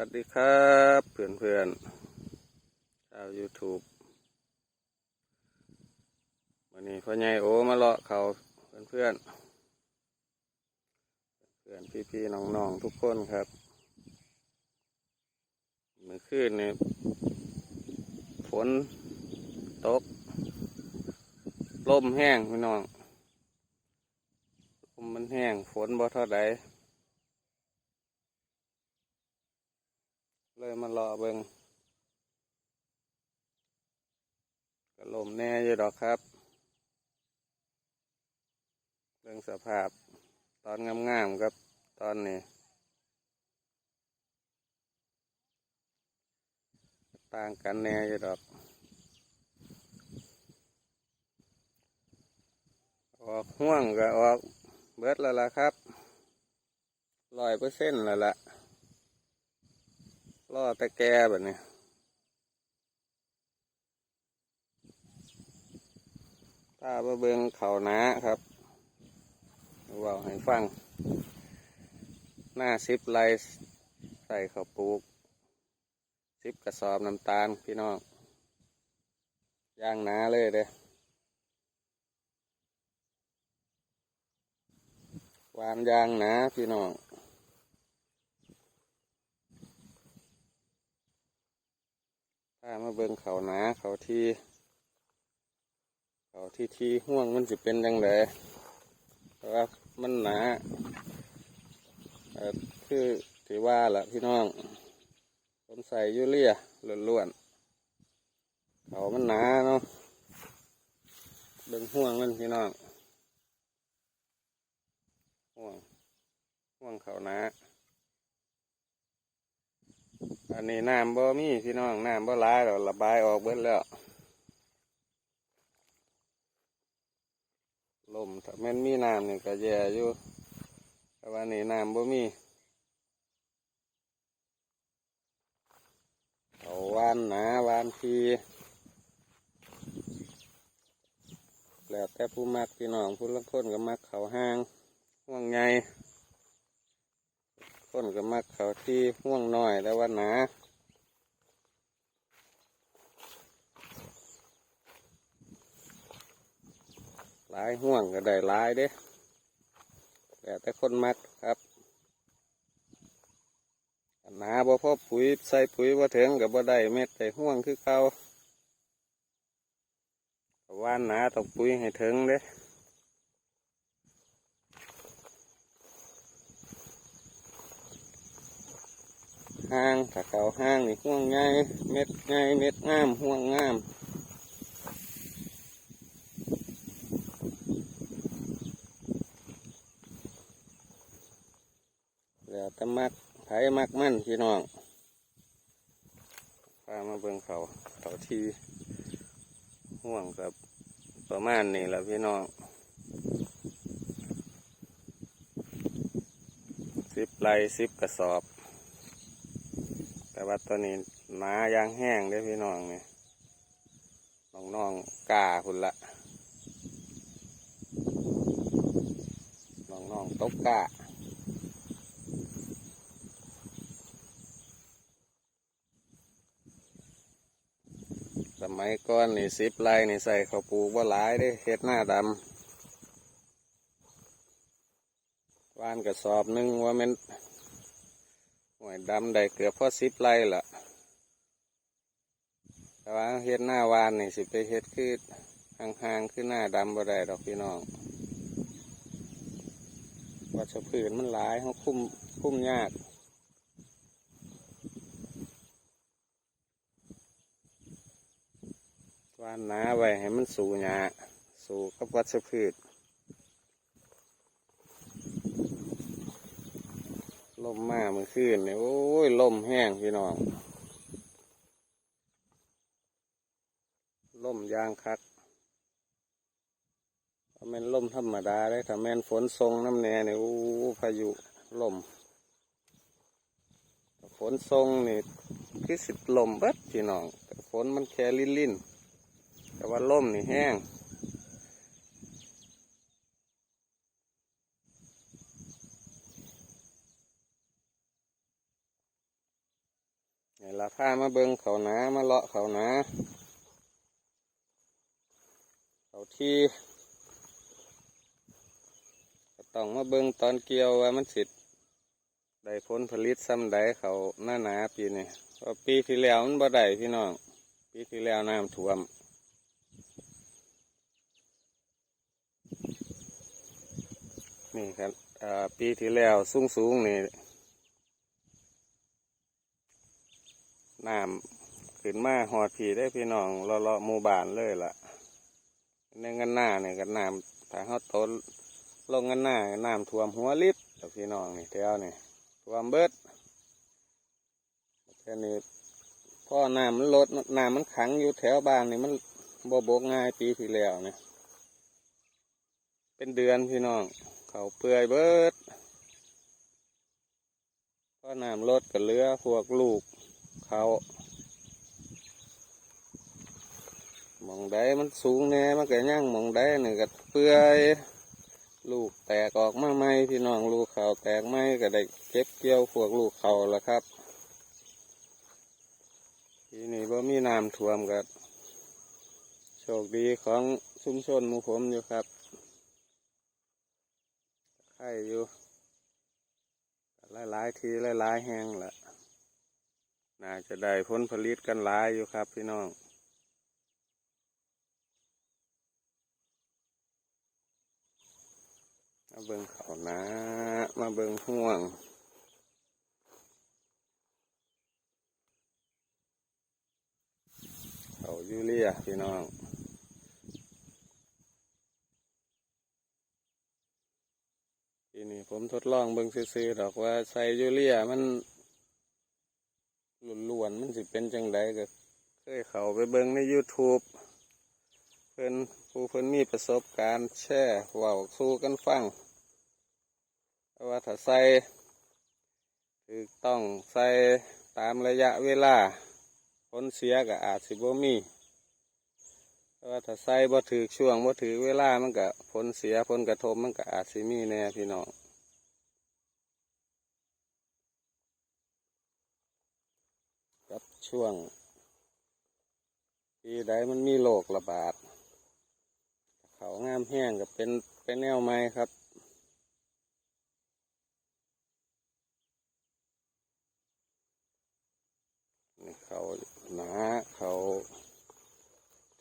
วัสดีครับเพื่อนเพื่อนชาว YouTube วันนี้พ่อใหญ่โอมาเลาะเขาเพื่อนเพื่อนเพื่อนพี่พี่ๆน้องทุกคนครับเมื่อคืนนี่ฝนตกลมแห้งพี่น้องลมมันแห้งฝนบ่เท่าใด เลยมารอเบิงก็ลมแน่อยู่ดอกครับเรื่องสภาพ ตอนงามๆครับ ตอนนี้ต่างกันแน่อยู่ดอกออกห่วงก็ออกเบิดแล้วล่ะครับร้อยเปอร์เซ็นต์แล้วล่ะ ล่อตะแกแบบนี้ถ้าบ่เบิงเขานาครับว่าให้ฟัง หน้าซิปไลใส่ข้าวปลูกซิปกระสอบน้ำตาลพี่น้องย่างหนาเลยเด้วานยางหนาพี่น้อง ถ้ามาเบิ่งเขาหนาเขาที่ เขาที่ที่ห่วงมันจะเป็นยังไงเพราะว่ามันหนาเอ่อคือถือว่าละพี่น้องผมใส่ยูเรียล้วนๆเขามันหนาเนาะเบิ่งห่วงมันพี่น้องห่วงห่วงเขาหนา อันนี้น้ำบ่มีพี่น้องน้ำบ่หลายดอระบายออกเบิดแล้วลมถ้าแม่นมีน้ำนี่ก็แย่อยู่แต่ว่านี่น้ำบ่มีเอาวานหนาวานพีแล้วแต่ผู้มักพี่น้องผู้ละคนก็มักเขาห้างห่วงไง คนก็มักเขาที่ห่วงน้อยแต่ว่าหนาหลายห่วงก็ได้หลายเด้แต่แต่คนมักครับหนาบ่พอปุ๋ยใส่ปุ๋ยว่าถึงกับบ่ได้เม็ดแต่ห่วงคือเขาว่านหนาต้องปุ๋ยให้ถึงเด้ ห้างถ้าเขาห้างนี่ห่วงง่ายเม็ดง่ายเม็ดงามห่วงงามแล้วต่มักไผมักมั่นพี่น้องพามาเบิ่งเขาเขาทีห่วงกับประมาณนี้แหละพี่น้องสิบไร่สิบกระสอบ แต่ว่าตัวนี้หนายางแห้งเด้พี่น้องเนี่ยน้องๆกล้าคุณละน้องๆตกกาสมัยก่อนนี่สิบไร่นี่ใส่ข้าวปลูกว่าหลายเด้เฮ็ดหน้าดำวานกระสอบหนึงว่ามัน วยดำได้เกือบพอสิบไร่ละแต่ว่าเฮ็ดหน้าวานนี่สิไปเฮ็ดคือห่างๆคือหน้าดำบ่ได้ดอกพี่น้องวัชพืชมันหลายเขาคุ้มคุ้มยากวานหนาไว้ให้มันสูงหยาสูกับวัชพืช ลมมาเมื่อคืนเนี่ยโอ้ยลมแห้งพี่น้องลมยางคักถ้าแม่นลมธรรมดาได้ถ้าแม่นฝนทรงน้ำแน่เนี่ยโอ้พายุลมฝนทรงนี่คือสิบลมเบิดพี่น้องแต่ฝนมันแค่ลินลิ่นๆแต่ว่าลมนี่แห้ง ละผ้ามาเบิงเขาหนามาเลาะเขาหนาเขาที่ต้องมาเบิงตอนเกี่ยวว่ามันสิได้ผลผลิตซ้ำใดเขาหน้าหนาปีนี้เพราะปีที่แล้วมันบ่ได้พี่น้อง ปีที่แล้วน้ำท่วมนี่ครับปีที่แล้วสูงสูงนี่ น้ำขึ้นมาหอดผีได้พี่น้องเลาะๆหมู่บ้านเลยล่ะในเงินหน้าเนี่ยก็น้ำถ้าเขาโตลงเงินหน้าก็น้ำท่วมหัวลิตรแล้วพี่น้องนี่แถวนี่ท่วมเบิดแค่นี้พ่อน้ำมันลดน้ำมันขังอยู่แถวบ้านนี่มันบ่บกง่ายปีที่แล้วเนี่ยเป็นเดือนพี่น้อง เขาเปื่อยเบิดพราะน้ำลดกับเรือพวกลูก เขามองใดมันสูงแน่มันก็ย่างมองใดนี่งก็เปื่อยลูกแตกออกมาใหมพี่น้องลูกเขาแตกไหมก็ได้เก็บเกี่ยวพวกลูกเขาละครับ ทีนี้ว่ามีน้ำท่วมก็โชคดีของชุมชนมูผมอยู่ครับไข่อยู่หลายๆทีหลายๆแห้งละ น่าจะได้ผลผลิตกันหลายอยู่ครับพี่น้องมาเบิงเขานะมาเบิงห่วงเขายูเรียพี่น้องทีนี้ผมทดลองเบิ่งซื่อๆดอกว่าใส่ยูเรียมัน วนมันสิเป็นจังไดก็เคยเข้าไปเบิ่งใน YouTube เพิ่นผู้เพิ่นมีประสบการณ์แช่เว้าสู้กันฟังว่าถ้าใส่ถูกต้องใส่ตามระยะเวลาผลเสียก็อาจสิบ่มีแต่ว่าถ้าใส่บ่ถือช่วงบ่ถือเวลามันก็ผลเสียผลกระทบมันก็อาจสิมีแน่พี่น้อง กับ ช่วงที่ใดมันมีโรคระบาด เขางามแห้งกับเป็นเป็นแนวไม้ครับเขาหนาเขา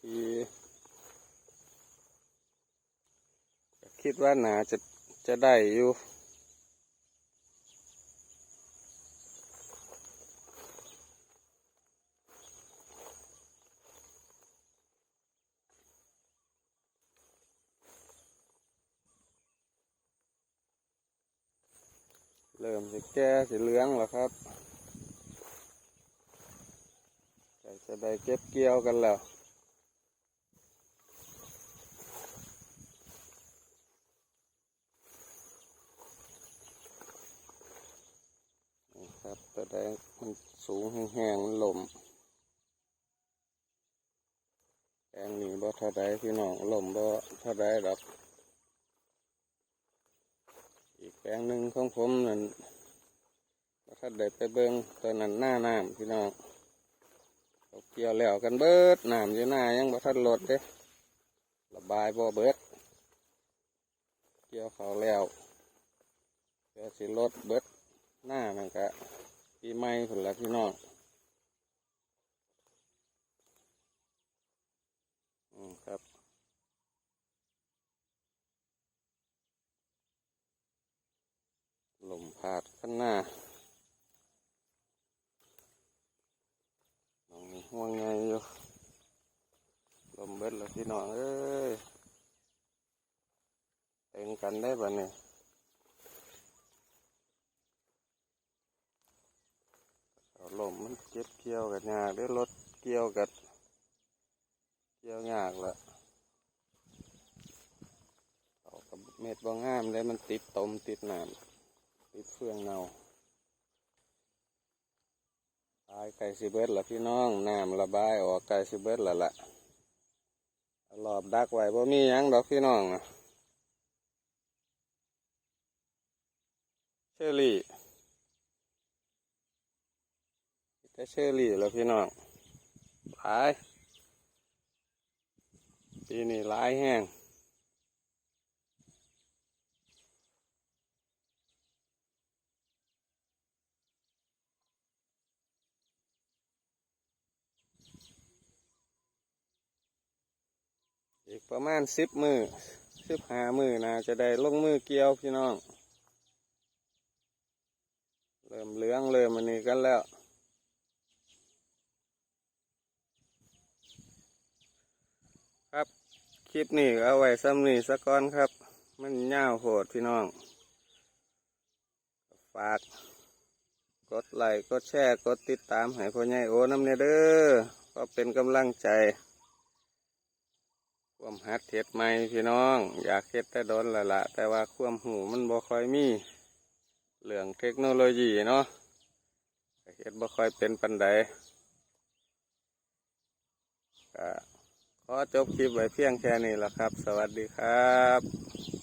ที่คิดว่าหนาจะจะได้อยู่ เริ่มจะแก่จะเหลืองแล้วครับใกล้จะได้เก็บเกี่ยวกันแล้วครับตัวแดงมันสูงแห้งๆมันหล่มแปลงนี้บ่เท่าใดพี่น้องหล่มบ่เท่าใดดอก อีกแป ลงหนึ่งของผมนั่นถ้าได้ไปเบิ้งตอนนั้นหน้าน้ำพี่น้องเกี่ยวแล้วกันเบิดน้ำอยู่หน้ายังบ่ทันลดเด้ระบายบ่เบิด เกี่ยวเขาแล้วเดี๋ยวสิลดเบิดหน้ามันกะปีใหม่ผลละพี่น้องอืมครับ ลมพาดข้างหน้าน้องมีห่วงไงอยู่ลมเบิดแล้วพี่น้องเอ้ยเต็งกันได้ป่ะเนี่ยลมมันเก็บเกี่ยวกับยากหรือรถเกี่ยวกับเกี่ยวยากละเอากับเม็ดบางงามเลยมันติดตมติดน้ำ ติดเฟืองเนาตายไก่สิเบิดละพี่น้องน้ำระบายออกไก่สิเบิดละละรอบดักไว้บ่มียังดอกพี่น้องนะเชอรี่แต่เชอรี่แล้วพี่น้องหลายปีนี้หลายแห้ง อีกประมาณสิบมือสิบหามือนะจะได้ลงมือเกี่ยวพี่น้อง เริ่มเหลืองเริ่มอันนี้กันแล้วครับ คลิปนี้เอาไว้ซ้ำนี้สักก่อนครับ มันยาโหดพี่น้อง ฝาก กดไลค์กดแชร์ กดติดตามให้พ่อใหญ่โอ้น้ำเนเด้อก็เป็นกำลังใจ ความหัดเท็ดไม่พี่น้อง อยากเท็ดแต่โดนละละแต่ว่าความหูมันบ่ค่อยมีเรื่องเทคโนโลยีเนาะเท็ดบ่ค่อยเป็นปันใดก็ขอจบคลิปไว้เพียงแค่นี้ละครับ สวัสดีครับ